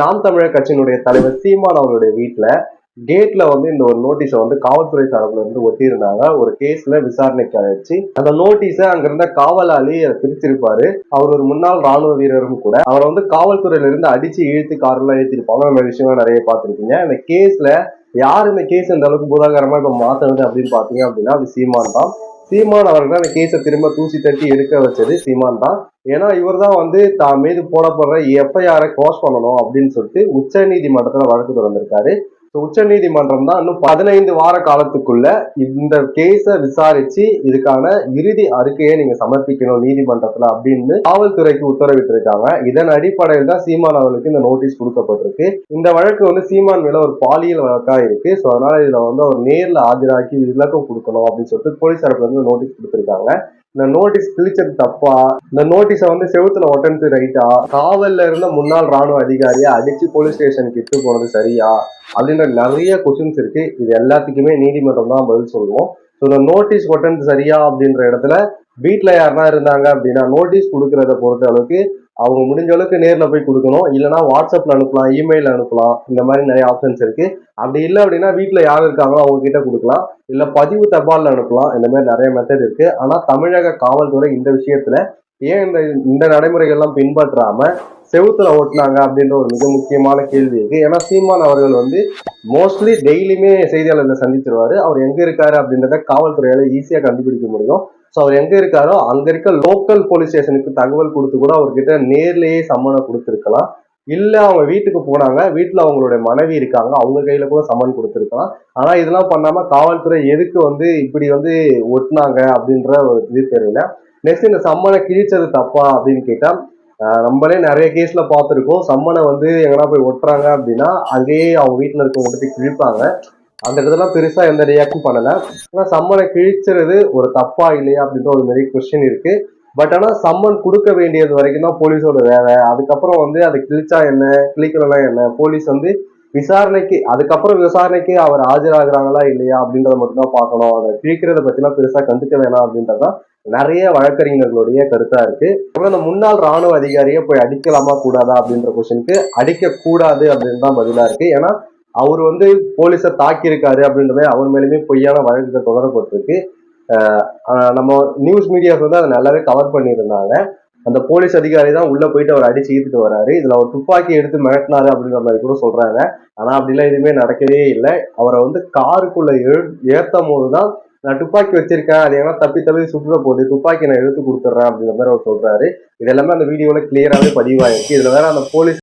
நாம் தமிழர் கட்சியினுடைய தலைவர் சீமான் அவருடைய வீட்டுல கேட்ல வந்து இந்த ஒரு நோட்டீஸை வந்து காவல்துறை தரப்புல இருந்து ஒட்டியிருந்தாங்க. ஒரு கேஸ்ல விசாரணைக்கு அழைச்சி அந்த நோட்டீஸை அங்கிருந்த காவலாளி அதை பிரிச்சிருப்பாரு. அவர் ஒரு முன்னாள் ராணுவ வீரரும் கூட. அவரை வந்து காவல்துறையில இருந்து அடிச்சு இழுத்து கார்ல ஏற்றிருப்பாங்க அந்த விஷயம்லாம் நிறைய பார்த்துருக்கீங்க அந்த கேஸ்ல யார் இந்த கேஸ் இந்த அளவுக்கு பூதாகரமா இப்ப மாத்துறது அப்படின்னு பாத்தீங்க அப்படின்னா அது சீமான் தான். சீமான் அவர்கள் தான் அந்த கேஸை திரும்ப தூசி தட்டி எடுக்க வச்சது சீமான் தான். ஏன்னா இவர் தான் வந்து தான் மீது போடப்படுற எஃப்ஐஆரை க்ளோஸ் பண்ணணும் அப்படின்னு சொல்லிட்டு உச்ச நீதிமன்றத்தில் வழக்கு தொடர்ந்திருக்காரு. உச்ச நீதிமன்றம் தான் இன்னும் பதினைந்து வார காலத்துக்குள்ள இந்த கேஸை விசாரிச்சு இதுக்கான இறுதி அறிக்கையை நீங்க சமர்ப்பிக்கணும் நீதிமன்றத்துல அப்படின்னு காவல்துறைக்கு உத்தரவிட்டிருக்காங்க. இதன் அடிப்படையில் தான் சீமான் அவர்களுக்கு இந்த நோட்டீஸ் கொடுக்கப்பட்டிருக்கு. இந்த வழக்கு வந்து சீமான் மேல ஒரு பாலியல் வழக்கா இருக்கு. ஸோ அதனால இதுல வந்து அவர் நேர்ல ஆஜராக்கி விளக்கம் கொடுக்கணும் அப்படின்னு சொல்லிட்டு போலீஸ் தரப்புல இருந்து நோட்டீஸ் கொடுத்திருக்காங்க. இந்த நோட்டீஸ் கிழிச்சது தப்பா? இந்த நோட்டீஸை வந்து செவுத்துல ஒட்டனது ரைட்டா காவல்ல இருந்த முன்னாள் ராணுவ அதிகாரியை அடிச்சு போலீஸ் ஸ்டேஷனுக்கு இட்டு போனது சரியா? அப்படின்ற நிறைய கொஸ்டின்ஸ் இருக்கு. இது எல்லாத்துக்குமே நீதிமன்றம் தான் பதில் சொல்லுவோம். ஸோ இந்த நோட்டீஸ் ஒட்டனது சரியா அப்படின்ற இடத்துல வீட்டில் யாருன்னா இருந்தாங்க அப்படின்னா நோட்டீஸ் கொடுக்கறத பொறுத்த அளவுக்கு அவங்க முடிஞ்ச அளவுக்கு நேரில் போய் கொடுக்கணும். இல்லைனா வாட்ஸ்அப்பில் அனுப்பலாம் இமெயில் அனுப்பலாம். இந்த மாதிரி நிறைய ஆப்ஷன்ஸ் இருக்கு. அப்படி இல்லை அப்படின்னா வீட்டில் யார் இருக்காங்களோ அவங்க கிட்ட கொடுக்கலாம். இல்லை பதிவு தபாலில் அனுப்பலாம். இந்த மாதிரி நிறைய மெத்தட் இருக்கு. ஆனால் தமிழக காவல்துறை இந்த விஷயத்துல ஏன் இந்த இந்த நடைமுறைகள்லாம் பின்பற்றாம செவுத்துல ஓட்டினாங்க அப்படின்ற ஒரு மிக முக்கியமான கேள்வி இருக்கு. ஏன்னா சீமான் அவர்கள் வந்து மோஸ்ட்லி டெய்லியுமே செய்தியாளர்களை சந்திச்சிருவாரு. அவர் எங்க இருக்காரு அப்படின்றத காவல்துறையால ஈஸியா கண்டுபிடிக்க முடியும். ஸோ அவர் எங்க இருக்காரோ அங்க இருக்க லோக்கல் போலீஸ் ஸ்டேஷனுக்கு தகவல் கொடுத்து கூட அவர்கிட்ட நேர்லேயே சம்மனை கொடுத்துருக்கலாம். இல்ல அவங்க வீட்டுக்கு போனாங்க. வீட்டுல அவங்களுடைய மனைவி இருக்காங்க. அவங்க கையில கூட சம்மன் கொடுத்துருக்கலாம். ஆனா இதெல்லாம் பண்ணாம காவல்துறை எதுக்கு வந்து இப்படி வந்து ஒட்டினாங்க அப்படின்ற ஒரு இது தெரியல. நெக்ஸ்ட் இந்த சம்மனை கிழிச்சது தப்பா அப்படின்னு கேட்டா நம்மளே நிறைய கேஸ்ல பார்த்துருக்கோம். சம்மனை வந்து எங்கன்னா போய் ஒட்டுறாங்க அப்படின்னா அங்கேயே அவங்க வீட்டில் இருக்கவங்க போய் கிழிப்பாங்க. அந்த இடத்துல பெருசா எந்த ரியாக்டும் பண்ணல. ஆனா சம்மனை கிழிச்சுறது ஒரு தப்பா இல்லையா அப்படின்ற ஒரு பெரிய கொஸ்டின் இருக்கு. பட் ஆனா சம்மன் கொடுக்க வேண்டியது வரைக்கும் தான் போலீஸோட வேலை. அதுக்கப்புறம் வந்து அது கிழிச்சா என்ன? கிழிக்கலாம் என்ன? போலீஸ் வந்து விசாரணைக்கு அதுக்கப்புறம் விசாரணைக்கு அவர் ஆஜராகிறாங்களா இல்லையா அப்படின்றத மட்டும் தான் பார்க்கணும். அதை கிழிக்கிறத பத்திலாம் பெருசா கண்டுக்க வேணாம் அப்படின்றதான் நிறைய வழக்கறிஞர்களுடைய கருத்தா இருக்கு. அப்புறம் இந்த முன்னாள் ராணுவ அதிகாரியை போய் அடிக்கலாமா கூடாதா அப்படின்ற கொஸ்டினுக்கு அடிக்க கூடாது அப்படின்னு தான் பதிலா இருக்கு. ஏன்னா அவர் வந்து போலீஸை தாக்கியிருக்காரு அப்படின்றத அவர் மேலுமே பொய்யான வழக்குகள் தொடரப்பட்டிருக்கு. நம்ம நியூஸ் மீடியாஸ் வந்து அதை நல்லாவே கவர் பண்ணியிருந்தாங்க. அந்த போலீஸ் அதிகாரி தான் உள்ள போயிட்டு அவர் அடிச்சு ஈத்துட்டு வராரு. இதுல அவர் துப்பாக்கி எடுத்து மிரட்டினாரு அப்படின்ற மாதிரி கூட சொல்றாங்க. ஆனா அப்படிலாம் எதுவுமே நடக்கவே இல்லை. அவரை வந்து காருக்குள்ள ஏ ஏத்தும் போதுதான் நான் துப்பாக்கி வச்சிருக்கேன். அது ஏன்னா தப்பி தப்பி சுற்றுற போகுது துப்பாக்கி நான் எடுத்து கொடுத்துட்றேன் அப்படிங்கிற மாதிரி அவர் சொல்றாரு. இது எல்லாமே அந்த வீடியோல கிளியராகவே பதிவாயிருக்கு. இதுல வேற அந்த போலீஸ்